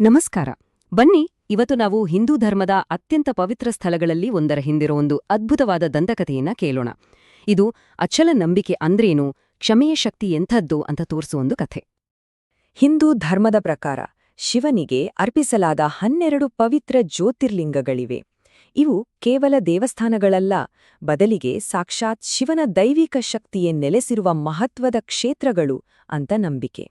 ನಮಸ್ಕಾರ. ಬನ್ನಿ, ಇವತ್ತು ನಾವು ಹಿಂದೂ ಧರ್ಮದ ಅತ್ಯಂತ ಪವಿತ್ರ ಸ್ಥಳಗಳಲ್ಲಿ ಒಂದರ ಹಿಂದಿರೋ ಒಂದು ಅದ್ಭುತವಾದ ದಂತಕಥೆಯನ್ನ ಕೇಳೋಣ. ಇದು ಅಚಲ ನಂಬಿಕೆ ಅಂದ್ರೇನು, ಕ್ಷಮೆಯ ಶಕ್ತಿ ಎಂಥದ್ದು ಅಂತ ತೋರಿಸುವ ಒಂದು ಕಥೆ. ಹಿಂದೂ ಧರ್ಮದ ಪ್ರಕಾರ, ಶಿವನಿಗೆ ಅರ್ಪಿಸಲಾದ ಹನ್ನೆರಡು ಪವಿತ್ರ ಜ್ಯೋತಿರ್ಲಿಂಗಗಳಿವೆ. ಇವು ಕೇವಲ ದೇವಸ್ಥಾನಗಳಲ್ಲ, ಬದಲಿಗೆ ಸಾಕ್ಷಾತ್ ಶಿವನ ದೈವಿಕ ಶಕ್ತಿಯೇ ನೆಲೆಸಿರುವ ಮಹತ್ವದ ಕ್ಷೇತ್ರಗಳು ಅಂತ ನಂಬಿಕೆ.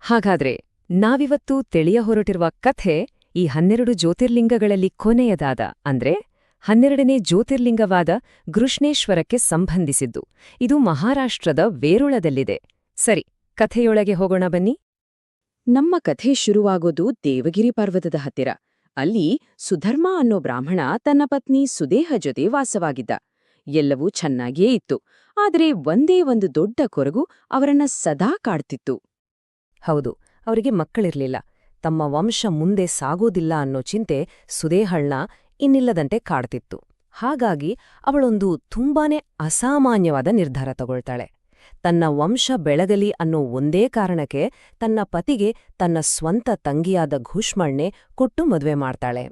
ಹಾಗಾದ್ರೆ ನಾವಿವತ್ತು ತಿಳಿಯ ಹೊರಟಿರುವ ಕಥೆ ಈ ಹನ್ನೆರಡು ಜ್ಯೋತಿರ್ಲಿಂಗಗಳಲ್ಲಿ ಕೊನೆಯದಾದ ಅಂದ್ರೆ ಹನ್ನೆರಡನೇ ಜ್ಯೋತಿರ್ಲಿಂಗವಾದ ಗೃಷ್ಣೇಶ್ವರಕ್ಕೆ ಸಂಬಂಧಿಸಿದ್ದು. ಇದು ಮಹಾರಾಷ್ಟ್ರದ ವೇರುಳದಲ್ಲಿದೆ. ಸರಿ ಕಥೆಯೊಳಗೆ ಹೋಗೋಣ ಬನ್ನಿ. ನಮ್ಮ ಕಥೆ ಶುರುವಾಗೋದು ದೇವಗಿರಿ ಪರ್ವತದ ಹತ್ತಿರ. ಅಲ್ಲಿ ಸುಧರ್ಮ ಅನ್ನೋ ಬ್ರಾಹ್ಮಣ ತನ್ನ ಪತ್ನಿ ಸುದೇಹ ಜೊತೆ ವಾಸವಾಗಿದ್ದ. ಎಲ್ಲವೂ ಚೆನ್ನಾಗಿಯೇ ಇತ್ತು. ಆದರೆ ಒಂದೇ ಒಂದು ದೊಡ್ಡ ಕೊರಗು ಅವರನ್ನ ಸದಾ ಕಾಡ್ತಿತ್ತು. ಹೌದು ಅವರಿಗೆ ಮಕ್ಕಳಿರಲಿಲ್ಲ. ತಮ್ಮ ವಂಶ ಮುಂದೆ ಸಾಗೋದಿಲ್ಲ ಅನ್ನೋ ಚಿಂತೆ ಸುದೇಹಳ್ನ ಇನ್ನಿಲ್ಲದಂತೆ ಕಾಡ್ತಿತ್ತು. ಹಾಗಾಗಿ ಅವಳೊಂದು ತುಂಬಾನೇ ಅಸಾಮಾನ್ಯವಾದ ನಿರ್ಧಾರ ತಗೊಳ್ತಾಳೆ. ತನ್ನ ವಂಶ ಬೆಳಗಲಿ ಅನ್ನೋ ಒಂದೇ ಕಾರಣಕ್ಕೆ ತನ್ನ ಪತಿಗೆ ತನ್ನ ಸ್ವಂತ ತಂಗಿಯಾದ ಘುಷ್ಮಣ್ಣೆ ಕೊಟ್ಟು ಮದುವೆ ಮಾಡ್ತಾಳೆ.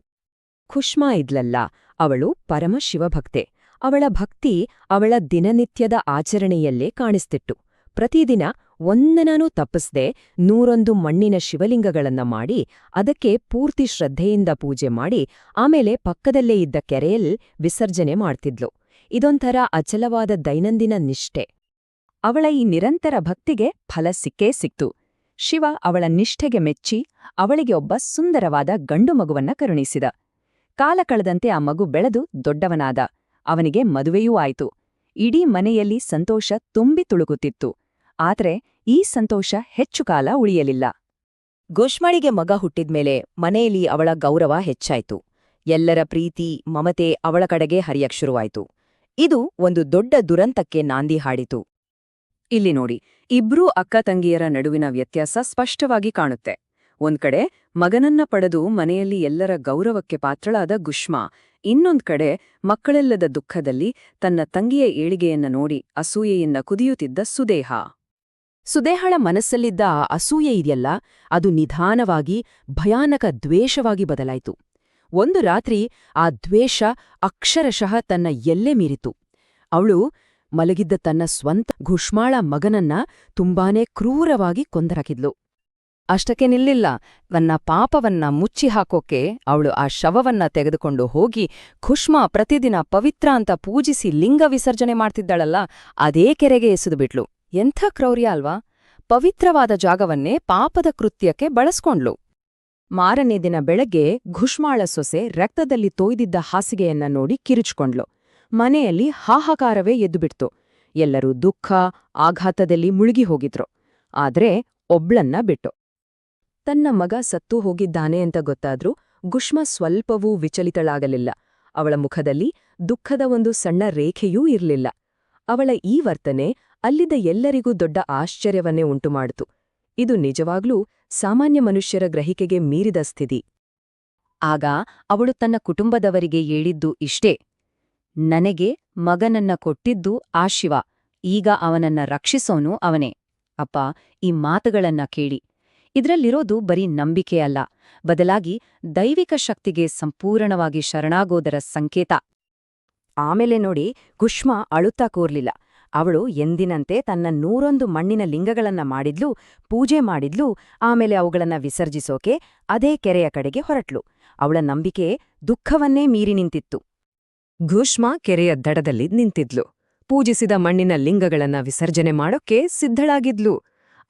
ಖುಷ್ಮಾ ಇದ್ಲಲ್ಲ, ಅವಳು ಪರಮ ಶಿವಭಕ್ತೆ. ಅವಳ ಭಕ್ತಿ ಅವಳ ದಿನನಿತ್ಯದ ಆಚರಣೆಯಲ್ಲೇ ಕಾಣಿಸ್ತಿತ್ತು. ಪ್ರತಿದಿನ ಒಂದನೂ ತಪ್ಪಿಸದೆ, ನೂರೊಂದು ಮಣ್ಣಿನ ಶಿವಲಿಂಗಗಳನ್ನ ಮಾಡಿ, ಅದಕ್ಕೆ ಪೂರ್ತಿ ಶ್ರದ್ಧೆಯಿಂದ ಪೂಜೆ ಮಾಡಿ, ಆಮೇಲೆ ಪಕ್ಕದಲ್ಲೇ ಇದ್ದ ಕೆರೆಯಲ್ಲಿ ವಿಸರ್ಜನೆ ಮಾಡ್ತಿದ್ಲು. ಇದೊಂಥರ ಅಚಲವಾದ ದೈನಂದಿನ ನಿಷ್ಠೆ. ಅವಳ ಈ ನಿರಂತರ ಭಕ್ತಿಗೆ ಫಲ ಸಿಕ್ಕೇ ಸಿಕ್ತು. ಶಿವ ಅವಳ ನಿಷ್ಠೆಗೆ ಮೆಚ್ಚಿ, ಅವಳಿಗೆ ಒಬ್ಬ ಸುಂದರವಾದ ಗಂಡು ಮಗುವನ್ನ ಕರುಣಿಸಿದ. ಕಾಲ ಕಳೆದಂತೆ ಆ ಮಗು ಬೆಳೆದು ದೊಡ್ಡವನಾದ. ಅವನಿಗೆ ಮದುವೆಯೂ ಆಯಿತು. ಇಡೀ ಮನೆಯಲ್ಲಿ ಸಂತೋಷ ತುಂಬಿ ತುಳುಕುತ್ತಿತ್ತು. ಆದ್ರೆ ಈ ಸಂತೋಷ ಹೆಚ್ಚು ಕಾಲ ಉಳಿಯಲಿಲ್ಲ. ಗೋಷ್ಮಳಿಗೆ ಮಗ ಹುಟ್ಟಿದ್ಮೇಲೆ ಮನೆಯಲ್ಲಿ ಅವಳ ಗೌರವ ಹೆಚ್ಚಾಯಿತು. ಎಲ್ಲರ ಪ್ರೀತಿ, ಮಮತೆ ಅವಳ ಕಡೆಗೆ ಹರಿಯಕ್ ಶುರುವಾಯಿತು. ಇದು ಒಂದು ದೊಡ್ಡ ದುರಂತಕ್ಕೆ ನಾಂದಿ ಹಾಡಿತು. ಇಲ್ಲಿ ನೋಡಿ, ಇಬ್ರೂ ಅಕ್ಕ ತಂಗಿಯರ ನಡುವಿನ ವ್ಯತ್ಯಾಸ ಸ್ಪಷ್ಟವಾಗಿ ಕಾಣುತ್ತೆ. ಒಂದ್ ಕಡೆ ಮಗನನ್ನ ಪಡೆದು ಮನೆಯಲ್ಲಿ ಎಲ್ಲರ ಗೌರವಕ್ಕೆ ಪಾತ್ರಳಾದ ಗುಷ್ಮಾ, ಇನ್ನೊಂದ್ ಕಡೆ ಮಕ್ಕಳೆಲ್ಲದ ದುಃಖದಲ್ಲಿ ತನ್ನ ತಂಗಿಯ ಏಳಿಗೆಯನ್ನ ನೋಡಿ ಅಸೂಯೆಯಿಂದ ಕುದಿಯುತ್ತಿದ್ದ ಸುದೇಹ. ಸುದೇಹಳ ಮನಸ್ಸಲ್ಲಿದ್ದ ಆ ಅಸೂಯೆ ಇದೆಯಲ್ಲ, ಅದು ನಿಧಾನವಾಗಿ, ಭಯಾನಕ ದ್ವೇಷವಾಗಿ ಬದಲಾಯಿತು. ಒಂದು ರಾತ್ರಿ ಆ ದ್ವೇಷ ಅಕ್ಷರಶಃ ತನ್ನ ಎಲ್ಲೆ ಮೀರಿತು. ಅವಳು ಮಲಗಿದ್ದ ತನ್ನ ಸ್ವಂತ ಘುಷ್ಮಾಳ ಮಗನನ್ನ ತುಂಬಾನೇ ಕ್ರೂರವಾಗಿ ಕೊಂದರಾಕಿದ್ಲು. ಅಷ್ಟಕ್ಕೆ ನಿಲ್ಲಿಲ್ಲ ತನ್ನ ಪಾಪವನ್ನ ಮುಚ್ಚಿ ಹಾಕೋಕೆ ಅವಳು ಆ ಶವವನ್ನ ತೆಗೆದುಕೊಂಡು ಹೋಗಿ ಖುಷ್ಮಾ ಪ್ರತಿದಿನ ಪವಿತ್ರ ಅಂತ ಪೂಜಿಸಿ ಲಿಂಗ ವಿಸರ್ಜನೆ ಮಾಡ್ತಿದ್ದಾಳಲ್ಲ, ಅದೇ ಕೆರೆಗೆ ಎಸೆದುಬಿಟ್ಲು ಎಂಥ ಕ್ರೌರ್ಯ ಅಲ್ವಾ? ಪವಿತ್ರವಾದ ಜಾಗವನ್ನೇ ಪಾಪದ ಕೃತ್ಯಕ್ಕೆ ಬಳಸ್ಕೊಂಡ್ಲು. ಮಾರನೇ ದಿನ ಬೆಳಗ್ಗೆ ಘುಷ್ಮಾಳ ಸೊಸೆ ರಕ್ತದಲ್ಲಿ ತೊಯ್ದಿದ್ದ ಹಾಸಿಗೆಯನ್ನ ನೋಡಿ ಕಿರುಚ್ಕೊಂಡ್ಲು. ಮನೆಯಲ್ಲಿ ಹಾಹಾಕಾರವೇ ಎದ್ದುಬಿಡ್ತು. ಎಲ್ಲರೂ ದುಃಖ, ಆಘಾತದಲ್ಲಿ ಮುಳುಗಿ ಹೋಗಿದ್ರು. ಆದ್ರೆ ಒಬ್ಳನ್ನ ಬಿಟ್ಟು. ತನ್ನ ಮಗ ಸತ್ತು ಹೋಗಿದ್ದಾನೆ ಅಂತ ಗೊತ್ತಾದ್ರೂ ಗುಷ್ಮ ಸ್ವಲ್ಪವೂ ವಿಚಲಿತಳಾಗಲಿಲ್ಲ. ಅವಳ ಮುಖದಲ್ಲಿ ದುಃಖದ ಒಂದು ಸಣ್ಣ ರೇಖೆಯೂ ಇರಲಿಲ್ಲ. ಅವಳ ಈ ವರ್ತನೆ ಅಲ್ಲಿದ್ದ ಎಲ್ಲರಿಗೂ ದೊಡ್ಡ ಆಶ್ಚರ್ಯವನ್ನೇ ಉಂಟುಮಾಡಿತು. ಇದು ನಿಜವಾಗ್ಲೂ ಸಾಮಾನ್ಯ ಮನುಷ್ಯರ ಗ್ರಹಿಕೆಗೆ ಮೀರಿದ ಸ್ಥಿತಿ. ಆಗ ಅವಳು ತನ್ನ ಕುಟುಂಬದವರಿಗೆ ಹೇಳಿದ್ದು ಇಷ್ಟೇ. ನನಗೆ ಮಗನನ್ನ ಕೊಟ್ಟಿದ್ದು ಆ ಶಿವ, ಈಗ ಅವನನ್ನ ರಕ್ಷಿಸೋನು ಅವನೇ. ಅಪ್ಪ, ಈ ಮಾತುಗಳನ್ನ ಕೇಳಿ. ಇದ್ರಲ್ಲಿರೋದು ಬರೀ ನಂಬಿಕೆ ಅಲ್ಲ, ಬದಲಾಗಿ ದೈವಿಕ ಶಕ್ತಿಗೆ ಸಂಪೂರ್ಣವಾಗಿ ಶರಣಾಗೋದರ ಸಂಕೇತ. ಆಮೇಲೆ ನೋಡಿ ಕುಷ್ಮಾ ಅಳುತ್ತಾ ಕೂರ್ಲಿಲ್ಲ. ಅವಳು ಎಂದಿನಂತೆ ತನ್ನ ನೂರೊಂದು ಮಣ್ಣಿನ ಲಿಂಗಗಳನ್ನ ಮಾಡಿದ್ಲು, ಪೂಜೆ ಮಾಡಿದ್ಲು, ಆಮೇಲೆ ಅವುಗಳನ್ನ ವಿಸರ್ಜಿಸೋಕೆ ಅದೇ ಕೆರೆಯ ಕಡೆಗೆ ಹೊರಟ್ಲು. ಅವಳ ನಂಬಿಕೆ ದುಃಖವನ್ನೇ ಮೀರಿ ನಿಂತಿತ್ತು. ಘುಷ್ಮ ಕೆರೆಯ ದಡದಲ್ಲಿ ನಿಂತಿದ್ಲು. ಪೂಜಿಸಿದ ಮಣ್ಣಿನ ಲಿಂಗಗಳನ್ನ ವಿಸರ್ಜನೆ ಮಾಡೋಕೆ ಸಿದ್ಧಳಾಗಿದ್ಲು.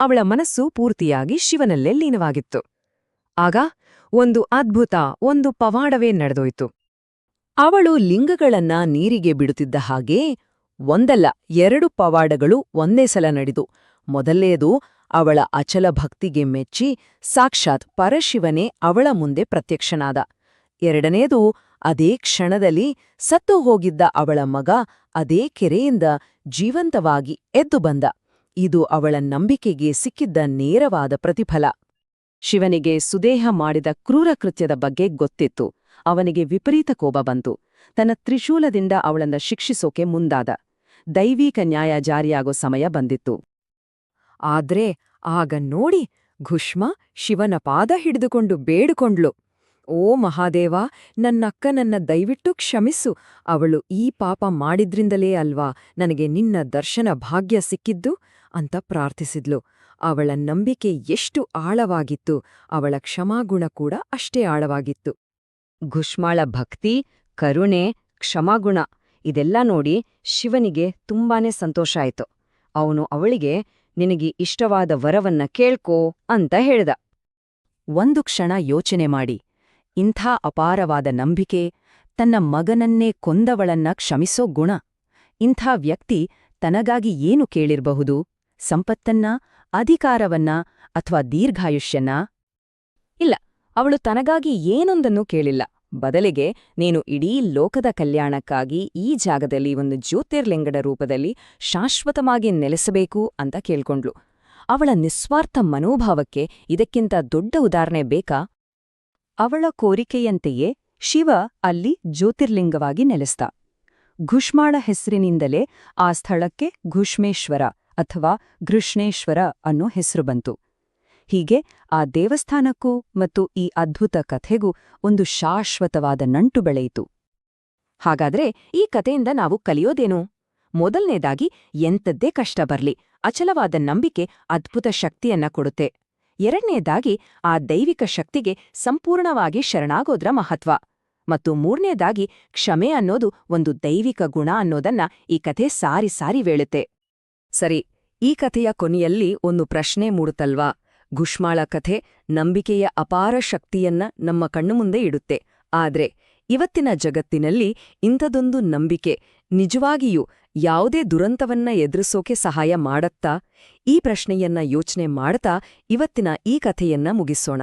ಅವಳ ಮನಸ್ಸು ಪೂರ್ತಿಯಾಗಿ ಶಿವನಲ್ಲೇ ಲೀನವಾಗಿತ್ತು. ಆಗ ಒಂದು ಅದ್ಭುತ, ಒಂದು ಪವಾಡವೇ ನಡೆದೋಯ್ತು. ಅವಳು ಲಿಂಗಗಳನ್ನ ನೀರಿಗೆ ಬಿಡುತ್ತಿದ್ದ ಹಾಗೇ ಒಂದಲ್ಲ, ಎರಡು ಪವಾಡಗಳು ಒಂದೇ ಸಲ ನಡೆದು ಮೊದಲನೆಯದು ಅವಳ ಅಚಲ ಭಕ್ತಿಗೆ ಮೆಚ್ಚಿ ಸಾಕ್ಷಾತ್ ಪರಶಿವನೇ ಅವಳ ಮುಂದೆ ಪ್ರತ್ಯಕ್ಷನಾದ. ಎರಡನೇದು ಅದೇ ಕ್ಷಣದಲ್ಲಿ ಸತ್ತು ಹೋಗಿದ್ದ ಅವಳ ಮಗ ಅದೇ ಕೆರೆಯಿಂದ ಜೀವಂತವಾಗಿ ಎದ್ದು ಬಂದ. ಇದು ಅವಳ ನಂಬಿಕೆಗೆ ಸಿಕ್ಕಿದ್ದ ನೇರವಾದ ಪ್ರತಿಫಲ. ಶಿವನಿಗೆ ಸುದೇಹ ಮಾಡಿದ ಕ್ರೂರ ಕೃತ್ಯದ ಬಗ್ಗೆ ಗೊತ್ತಿತ್ತು. ಅವನಿಗೆ ವಿಪರೀತ ಕೋಪ ಬಂತು. ತನ್ನ ತ್ರಿಶೂಲದಿಂದ ಅವಳನ್ನ ಶಿಕ್ಷಿಸೋಕೆ ಮುಂದಾದ. ದೈವಿಕ ನ್ಯಾಯ ಜಾರಿಯಾಗೋ ಸಮಯ ಬಂದಿತ್ತು. ಆದ್ರೆ ಆಗ ನೋಡಿ ಘುಷ್ಮ ಶಿವನ ಪಾದ ಹಿಡಿದುಕೊಂಡು ಬೇಡಿಕೊಂಡ್ಳು. ಓ ಮಹಾದೇವ, ನನ್ನಕ್ಕನನ್ನ ದಯವಿಟ್ಟು ಕ್ಷಮಿಸು. ಅವಳು ಈ ಪಾಪ ಮಾಡಿದ್ರಿಂದಲೇ ಅಲ್ವಾ ನನಗೆ ನಿನ್ನ ದರ್ಶನ ಭಾಗ್ಯ ಸಿಕ್ಕಿದ್ದು ಅಂತ ಪ್ರಾರ್ಥಿಸಿದ್ಲು. ಅವಳ ನಂಬಿಕೆ ಎಷ್ಟು ಆಳವಾಗಿತ್ತು, ಅವಳ ಕ್ಷಮಾಗುಣ ಕೂಡ ಅಷ್ಟೇ ಆಳವಾಗಿತ್ತು. ಘುಷ್ಮಾಳ ಭಕ್ತಿ, ಕರುಣೆ, ಕ್ಷಮಾಗುಣ. ಇದೆಲ್ಲ ನೋಡಿ ಶಿವನಿಗೆ ತುಂಬಾನೇ ಸಂತೋಷ ಆಯಿತು. ಅವನು ಅವಳಿಗೆ, ನಿನಗೆ ಇಷ್ಟವಾದ ವರವನ್ನ ಕೇಳ್ಕೋ ಅಂತ ಹೇಳ್ದ. ಒಂದು ಕ್ಷಣ ಯೋಚನೆ ಮಾಡಿ. ಇಂಥ ಅಪಾರವಾದ ನಂಬಿಕೆ ತನ್ನ ಮಗನನ್ನೇ ಕೊಂದವಳನ್ನ ಕ್ಷಮಿಸೋ ಗುಣ. ಇಂಥ ವ್ಯಕ್ತಿ ತನಗಾಗಿ ಏನು ಕೇಳಿರಬಹುದು? ಸಂಪತ್ತನ್ನ, ಅಧಿಕಾರವನ್ನ ಅಥವಾ ದೀರ್ಘಾಯುಷ್ಯನ್ನ? ಇಲ್ಲ, ಅವಳು ತನಗಾಗಿ ಏನೊಂದನ್ನೂ ಕೇಳಿಲ್ಲ. ಬದಲಿಗೆ ನೀನು ಇಡೀ ಲೋಕದ ಕಲ್ಯಾಣಕ್ಕಾಗಿ ಈ ಜಾಗದಲ್ಲಿ ಒಂದು ಜ್ಯೋತಿರ್ಲಿಂಗದ ರೂಪದಲ್ಲಿ ಶಾಶ್ವತವಾಗಿ ನೆಲೆಸಬೇಕು ಅಂತ ಕೇಳ್ಕೊಂಡ್ಲು ಅವಳ ನಿಸ್ವಾರ್ಥ ಮನೋಭಾವಕ್ಕೆ ಇದಕ್ಕಿಂತ ದೊಡ್ಡ ಉದಾಹರಣೆ ಬೇಕಾ? ಅವಳ ಕೋರಿಕೆಯಂತೆಯೇ ಶಿವ ಅಲ್ಲಿ ಜ್ಯೋತಿರ್ಲಿಂಗವಾಗಿ ನೆಲೆಸ್ತ ಘುಷ್ಮಾಳ ಹೆಸರಿನಿಂದಲೇ ಆ ಸ್ಥಳಕ್ಕೆ ಘುಷ್ಮೇಶ್ವರ ಅಥವಾ ಘೃಷ್ಣೇಶ್ವರ ಅನ್ನೋ ಹೆಸರು ಬಂತು. ಹೀಗೆ ಆ ದೇವಸ್ಥಾನಕ್ಕೂ ಮತ್ತು ಈ ಅದ್ಭುತ ಕಥೆಗೂ ಒಂದು ಶಾಶ್ವತವಾದ ನಂಟು ಬೆಳೆಯಿತು. ಹಾಗಾದ್ರೆ ಈ ಕಥೆಯಿಂದ ನಾವು ಕಲಿಯೋದೇನು? ಮೊದಲನೇದಾಗಿ ಎಂಥದ್ದೇ ಕಷ್ಟ ಬರ್ಲಿ, ಅಚಲವಾದ ನಂಬಿಕೆ ಅದ್ಭುತ ಶಕ್ತಿಯನ್ನ ಕೊಡುತ್ತೆ. ಎರಡನೇದಾಗಿ ಆ ದೈವಿಕ ಶಕ್ತಿಗೆ ಸಂಪೂರ್ಣವಾಗಿ ಶರಣಾಗೋದ್ರ ಮಹತ್ವ. ಮತ್ತು ಮೂರನೇದಾಗಿ ಕ್ಷಮೆ ಅನ್ನೋದು ಒಂದು ದೈವಿಕ ಗುಣ ಅನ್ನೋದನ್ನ ಈ ಕಥೆ ಸಾರಿ ಸಾರಿ ವೇಳುತ್ತೆ ಸರಿ, ಈ ಕಥೆಯ ಕೊನೆಯಲ್ಲಿ ಒಂದು ಪ್ರಶ್ನೆ ಮೂಡುತ್ತಲ್ವಾ? ಘುಷ್ಮಾಳ ಕಥೆ ನಂಬಿಕೆಯ ಅಪಾರ ಶಕ್ತಿಯನ್ನ ನಮ್ಮ ಕಣ್ಣು ಮುಂದೆ ಇಡುತ್ತೆ. ಆದ್ರೆ ಇವತ್ತಿನ ಜಗತ್ತಿನಲ್ಲಿ ಇಂಥದೊಂದು ನಂಬಿಕೆ ನಿಜವಾಗಿಯೂ ಯಾವುದೇ ದುರಂತವನ್ನ ಎದುರಿಸೋಕೆ ಸಹಾಯ ಮಾಡತ್ತಾ? ಈ ಪ್ರಶ್ನೆಯನ್ನ ಯೋಚನೆ ಮಾಡ್ತಾ ಇವತ್ತಿನ ಈ ಕಥೆಯನ್ನ ಮುಗಿಸೋಣ.